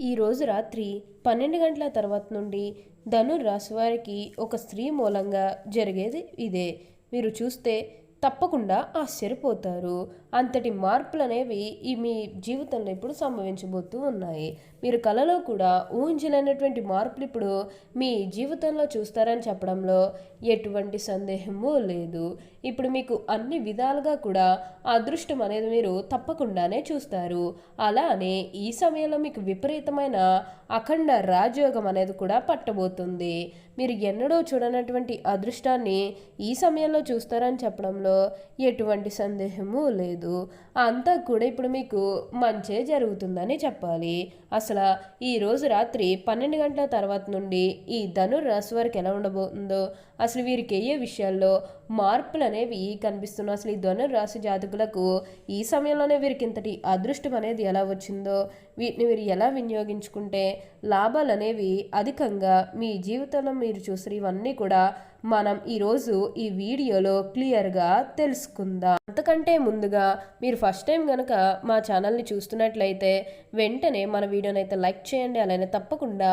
ఈరోజు రాత్రి పన్నెండు గంటల తర్వాత నుండి ధనుర్ రాశి వారికి ఒక స్త్రీ మూలంగా జరిగేది ఇదే. మీరు చూస్తే తప్పకుండా ఆశ్చర్యపోతారు. అంతటి మార్పులు అనేవి ఈ మీ జీవితంలో ఇప్పుడు సంభవించబోతూ ఉన్నాయి. మీరు కళలో కూడా ఊహించలేనటువంటి మార్పులు ఇప్పుడు మీ జీవితంలో చూస్తారని చెప్పడంలో ఎటువంటి సందేహము లేదు. ఇప్పుడు మీకు అన్ని విధాలుగా కూడా అదృష్టం అనేది మీరు తప్పకుండానే చూస్తారు. అలానే ఈ సమయంలో మీకు విపరీతమైన అఖండ రాజయోగం అనేది కూడా పట్టబోతుంది. మీరు ఎన్నడూ చూడనటువంటి అదృష్టాన్ని ఈ సమయంలో చూస్తారని చెప్పడంలో ఎటువంటి సందేహము లేదు. అంతా కూడా ఇప్పుడు మీకు మంచే జరుగుతుందని చెప్పాలి. అసలు ఈరోజు రాత్రి పన్నెండు గంటల తర్వాత నుండి ఈ ధనుర్ రాశి వారికి ఎలా ఉండబోతుందో అసలు వీరికి అయ్యే విషయాల్లో మార్పులు అనేవి కనిపిస్తున్నాయి? అసలు ఈ ధనుర్రాశి జాతకులకు ఈ సమయంలోనే వీరికి ఇంతటి అదృష్టం అనేది ఎలా వచ్చిందో వీటిని మీరు ఎలా వినియోగించుకుంటే లాభాలు అనేవి అధికంగా మీ జీవితంలో మీరు చూసిన ఇవన్నీ కూడా మనం ఈరోజు ఈ వీడియోలో క్లియర్గా తెలుసుకుందాం. అంతకంటే ముందుగా మీరు ఫస్ట్ టైం కనుక మా ఛానల్ని చూస్తున్నట్లయితే వెంటనే మన వీడియోని అయితే లైక్ చేయండి అలానే తప్పకుండా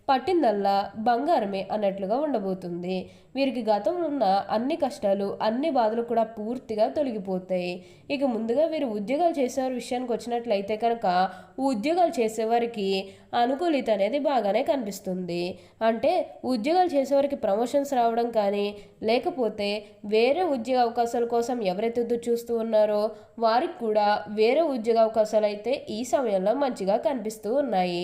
పట్టిందల్లా బంగారమే అన్నట్లుగా ఉండబోతుంది. వీరికి గతంలో ఉన్న అన్ని కష్టాలు అన్ని బాధలు కూడా పూర్తిగా తొలగిపోతాయి. ఇక ముందుగా వీరు ఉద్యోగాలు చేసేవారి విషయానికి వచ్చినట్లయితే కనుక ఉద్యోగాలు చేసేవారికి అనుకూలిత అనేది బాగానే కనిపిస్తుంది. అంటే ఉద్యోగాలు చేసేవారికి ప్రమోషన్స్ రావడం కానీ లేకపోతే వేరే ఉద్యోగ అవకాశాల కోసం ఎవరైతే ఎదురు చూస్తూ ఉన్నారో వారికి కూడా వేరే ఉద్యోగ అవకాశాలు అయితే ఈ సమయంలో మంచిగా కనిపిస్తూ ఉన్నాయి.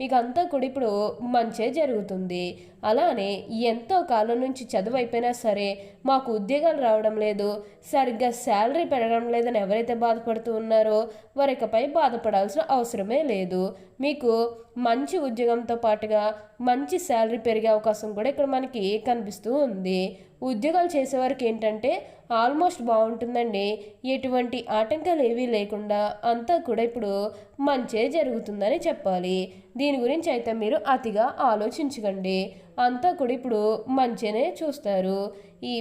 మీకు అంతా కూడా ఇప్పుడు మంచే జరుగుతుంది. అలానే ఎంతో కాలం నుంచి చదువు అయిపోయినా సరే మాకు ఉద్యోగాలు రావడం లేదు. సరిగ్గా శాలరీ పెరగడం లేదని ఎవరైతే బాధపడుతూ ఉన్నారో వారికపై బాధపడాల్సిన అవసరమే లేదు. మీకు మంచి ఉద్యోగంతో పాటుగా మంచి శాలరీ పెరిగే అవకాశం కూడా ఇక్కడ మనకి కనిపిస్తూ ఉంది. ఉద్యోగాలు చేసేవారికి ఏంటంటే ఆల్మోస్ట్ బాగుంటుందండి. ఎటువంటి ఆటంకాలు ఏవీ లేకుండా అంతా కూడా ఇప్పుడు మంచే జరుగుతుందని చెప్పాలి. దీని గురించి అయితే మీరు అతిగా ఆలోచించకండి. అంతా కూడా ఇప్పుడు మంచినే చూస్తారు. ఈ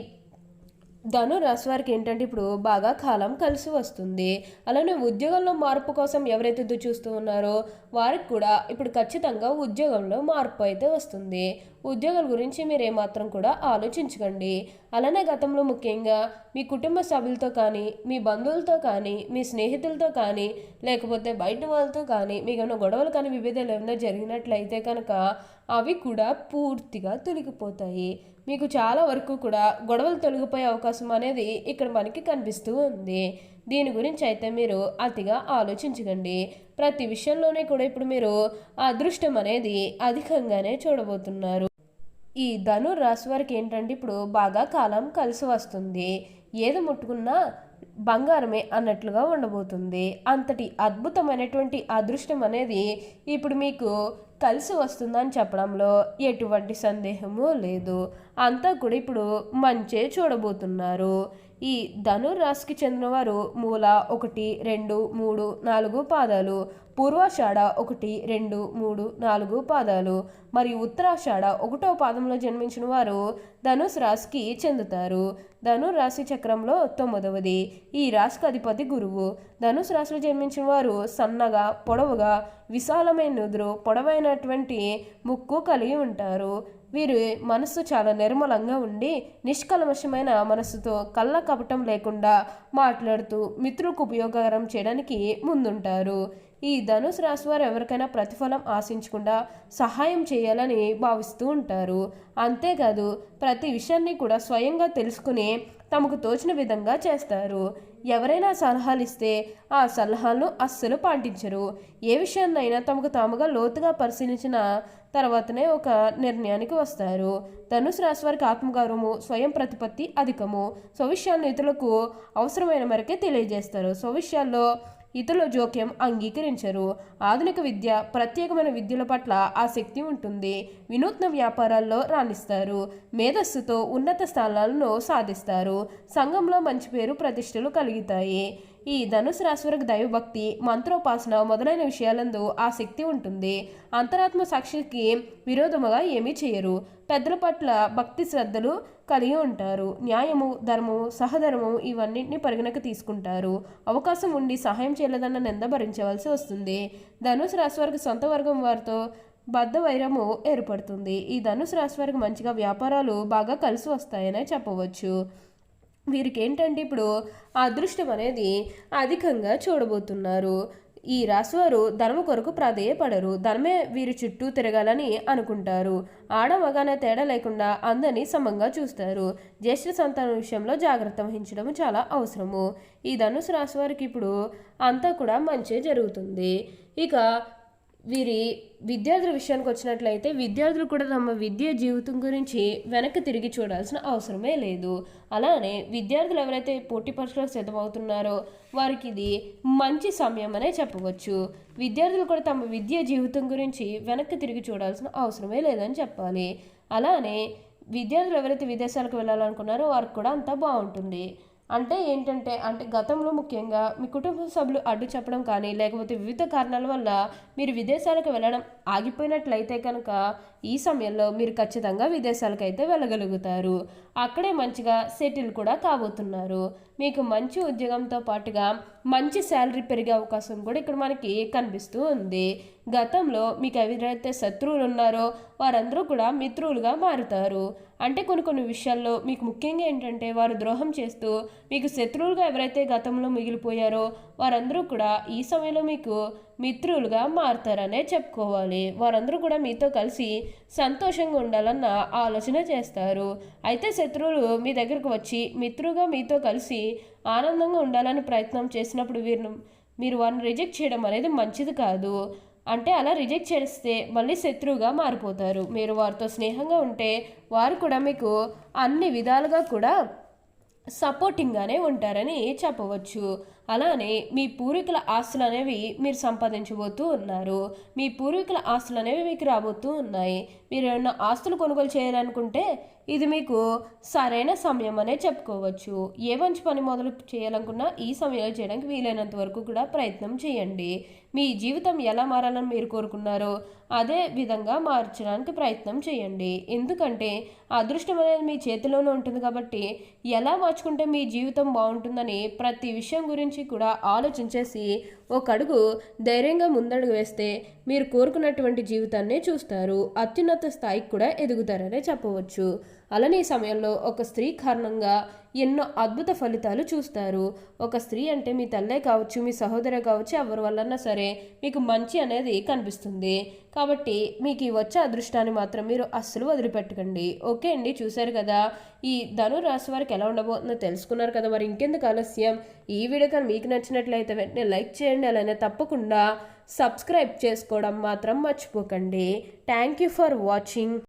ధను రాశి వారికి ఏంటంటే ఇప్పుడు బాగా కాలం కలిసి వస్తుంది. అలానే ఉద్యోగంలో మార్పు కోసం ఎవరైతే ఎదురు చూస్తూ ఉన్నారో వారికి కూడా ఇప్పుడు ఖచ్చితంగా ఉద్యోగంలో మార్పు అయితే వస్తుంది. ఉద్యోగాల గురించి మీరు ఏమాత్రం కూడా ఆలోచించకండి. అలానే గతంలో ముఖ్యంగా మీ కుటుంబ సభ్యులతో కానీ మీ బంధువులతో కానీ మీ స్నేహితులతో కానీ లేకపోతే బయట వాళ్ళతో కానీ మీకు గొడవలు కానీ విభేదాలు ఏమైనా జరిగినట్లయితే కనుక అవి కూడా పూర్తిగా తొలగిపోతాయి. మీకు చాలా వరకు కూడా గొడవలు తొలగిపోయే అవకాశం అనేది ఇక్కడ మనకి కనిపిస్తూ ఉంది. దీని గురించి అయితే మీరు అతిగా ఆలోచించకండి. ప్రతి విషయంలోనే కూడా ఇప్పుడు మీరు అదృష్టం అనేది అధికంగానే చూడబోతున్నారు. ఈ ధను రాశి వారికి ఏంటంటే ఇప్పుడు బాగా కాలం కలిసి వస్తుంది. ఏది ముట్టుకున్నా బంగారమే అన్నట్లుగా ఉండబోతుంది. అంతటి అద్భుతమైనటువంటి అదృష్టం అనేది ఇప్పుడు మీకు కలిసి వస్తుందని చెప్పడంలో ఎటువంటి సందేహము లేదు. అంతా కూడా ఇప్పుడు మంచే చూడబోతున్నారు. ఈ ధనుర్రాశికి రాశికి చెందినవారు మూల ఒకటి రెండు మూడు నాలుగు పాదాలు పూర్వాషాఢ ఒకటి రెండు మూడు నాలుగు పాదాలు మరియు ఉత్తరాషాఢ ఒకటో పాదంలో జన్మించిన వారు ధనుసు రాశికి చెందుతారు. ధనుర్ రాశి చక్రంలో తొమ్మిదవది. ఈ రాశికి అధిపతి గురువు. ధనుసు రాశిలో జన్మించిన వారు సన్నగా పొడవుగా విశాలమైన నుదురు పొడవైనటువంటి ముక్కు కలిగి ఉంటారు. వీరి మనస్సు చాలా నిర్మలంగా ఉండి నిష్కల్మషమైన మనస్సుతో కళ్ళ కపటం లేకుండా మాట్లాడుతూ మిత్రులకు ఉపయోగకరం చేయడానికి ముందుంటారు. ఈ ధనుసు రాశి వారు ఎవరికైనా ప్రతిఫలం ఆశించకుండా సహాయం చేయాలని భావిస్తూ ఉంటారు. అంతేకాదు ప్రతి విషయాన్ని కూడా స్వయంగా తెలుసుకుని తమకు తోచిన విధంగా చేస్తారు. ఎవరైనా సలహాలు ఇస్తే ఆ సలహాలను అస్సలు పాటించరు. ఏ విషయాన్నైనా తమకు తాముగా లోతుగా పరిశీలించిన తర్వాతనే ఒక నిర్ణయానికి వస్తారు. ధనుసు రాశి వారికి ఆత్మగౌరవము స్వయం ప్రతిపత్తి అధికము. స్వవిషయాలను ఇతరులకు అవసరమైన మేరకే తెలియజేస్తారు. స్వవిషయాల్లో ఇతరుల జోక్యం అంగీకరించరు. ఆధునిక విద్య ప్రత్యేకమైన విద్యల పట్ల ఆసక్తి ఉంటుంది. వినూత్న వ్యాపారాల్లో రాణిస్తారు. మేధస్సుతో ఉన్నత స్థానాలను సాధిస్తారు. సంఘంలో మంచి పేరు ప్రతిష్టలు కలుగుతాయి. ఈ ధనుసు రాశివారికి దైవభక్తి మంత్రోపాసన మొదలైన విషయాలందు ఆసక్తి ఉంటుంది. అంతరాత్మ సాక్షికి విరోధముగా ఏమీ చేయరు. పెద్దల పట్ల భక్తి శ్రద్ధలు కలిగి ఉంటారు. న్యాయము ధర్మము సహధర్మము ఇవన్నింటినీ పరిగణకు తీసుకుంటారు. అవకాశం ఉండి సహాయం చేయలేదన్న నింద భరించవలసి వస్తుంది. ధనుసు రాశి వారికి సొంత వర్గం వారితో బద్ధ వైరము ఏర్పడుతుంది. ఈ ధనుసు రాశి వారికి మంచిగా వ్యాపారాలు బాగా కలిసి వస్తాయనే చెప్పవచ్చు. వీరికి ఏంటంటే ఇప్పుడు అదృష్టం అనేది అధికంగా చూడబోతున్నారు. ఈ రాశివారు ధనము కొరకు ప్రాధేయపడరు. ధనమే వీరి చుట్టూ తిరగాలని అనుకుంటారు. ఆడ తేడా లేకుండా అందరినీ సమంగా చూస్తారు. జ్యేష్ఠ సంతానం విషయంలో జాగ్రత్త వహించడం చాలా అవసరము. ఈ ధనుసు రాశి వారికి ఇప్పుడు అంతా కూడా మంచి జరుగుతుంది. ఇక వీరి విద్యార్థుల విషయానికి వచ్చినట్లయితే విద్యార్థులు కూడా తమ విద్య జీవితం గురించి వెనక్కి తిరిగి చూడాల్సిన అవసరమే లేదు. అలానే విద్యార్థులు ఎవరైతే పోటీ పరీక్షలకు సిద్ధమవుతున్నారో వారికి ఇది మంచి సమయం అనే చెప్పవచ్చు. విద్యార్థులు కూడా తమ విద్య జీవితం గురించి వెనక్కి తిరిగి చూడాల్సిన అవసరమే లేదని చెప్పాలి. అలానే విద్యార్థులు ఎవరైతే విదేశాలకు వెళ్ళాలనుకున్నారో వారికి కూడా అంతా బాగుంటుంది. అంటే ఏంటంటే అంటే గతంలో ముఖ్యంగా మీ కుటుంబ సభ్యులు అడ్డు చెప్పడం కానీ లేకపోతే వివిధ కారణాల వల్ల మీరు విదేశాలకు వెళ్ళడం ఆగిపోయినట్లయితే కనుక ఈ సమయంలో మీరు ఖచ్చితంగా విదేశాలకు అయితే వెళ్ళగలుగుతారు. అక్కడే మంచిగా సెటిల్ కూడా కాబోతున్నారు. మీకు మంచి ఉద్యోగంతో పాటుగా మంచి శాలరీ పెరిగే అవకాశం కూడా ఇక్కడ మనకి కనిపిస్తూ ఉంది. గతంలో మీకు ఎవరైతే శత్రువులు ఉన్నారో వారందరూ కూడా మిత్రులుగా మారుతారు. అంటే కొన్ని కొన్ని విషయాల్లో మీకు ముఖ్యంగా ఏంటంటే వారు ద్రోహం చేస్తూ మీకు శత్రువులుగా ఎవరైతే గతంలో మిగిలిపోయారో వారందరూ కూడా ఈ సమయంలో మీకు మిత్రులుగా మారుతారనే చెప్పుకోవాలి. వారందరూ కూడా మీతో కలిసి సంతోషంగా ఉండాలన్న ఆలోచన చేస్తారు. అయితే శత్రువులు మీ దగ్గరకు వచ్చి మిత్రులుగా మీతో కలిసి ఆనందంగా ఉండాలని ప్రయత్నం చేసినప్పుడు వీరిని మీరు వారిని రిజెక్ట్ చేయడం అనేది మంచిది కాదు. అంటే అలా రిజెక్ట్ చేస్తే మళ్ళీ శత్రువుగా మారిపోతారు. మీరు వారితో స్నేహంగా ఉంటే వారు కూడా మీకు అన్ని విధాలుగా కూడా సపోర్టింగ్గానే ఉంటారని చెప్పవచ్చు. అలానే మీ పూర్వీకుల ఆస్తులు అనేవి మీరు సంపాదించబోతూ ఉన్నారు. మీ పూర్వీకుల ఆస్తులు అనేవి మీకు రాబోతూ ఉన్నాయి. మీరు ఏమైనా ఆస్తులు కొనుగోలు చేయాలనుకుంటే ఇది మీకు సరైన సమయం అనే చెప్పుకోవచ్చు. ఏ మంచి పని మొదలు చేయాలనుకున్నా ఈ సమయంలో చేయడానికి వీలైనంత వరకు కూడా ప్రయత్నం చేయండి. మీ జీవితం ఎలా మారాలని మీరు కోరుకున్నారో అదే విధంగా మార్చడానికి ప్రయత్నం చేయండి. ఎందుకంటే అదృష్టం అనేది మీ చేతిలోనే ఉంటుంది కాబట్టి ఎలా మార్చుకుంటే మీ జీవితం బాగుంటుందని ప్రతి విషయం గురించి కూడా ఆలోచించేసి ఒక అడుగు ధైర్యంగా ముందడుగు వేస్తే మీరు కోరుకున్నటువంటి జీవితాన్ని చూస్తారు. అత్యున్నత స్థాయికి కూడా ఎదుగుతారనే చెప్పవచ్చు. అలానే ఈ సమయంలో ఒక స్త్రీ కారణంగా ఎన్నో అద్భుత ఫలితాలు చూస్తారు. ఒక స్త్రీ అంటే మీ తల్లే కావచ్చు మీ సహోదరే కావచ్చు ఎవరి వల్లన్నా సరే మీకు మంచి అనేది కనిపిస్తుంది. కాబట్టి మీకు ఈ వచ్చే అదృష్టాన్ని మాత్రం మీరు అస్సలు వదిలిపెట్టకండి. ఓకే అండి చూశారు కదా? ఈ ధను రాశి వారికి ఎలా ఉండబోతుందో తెలుసుకున్నారు కదా? మరి ఇంకెందుకు ఆలస్యం? ఈ వీడియో కానీ మీకు నచ్చినట్లయితే వెంటనే లైక్ చేయండి అలానే తప్పకుండా సబ్స్క్రైబ్ చేసుకోవడం మాత్రం మర్చిపోకండి. Thank you for watching.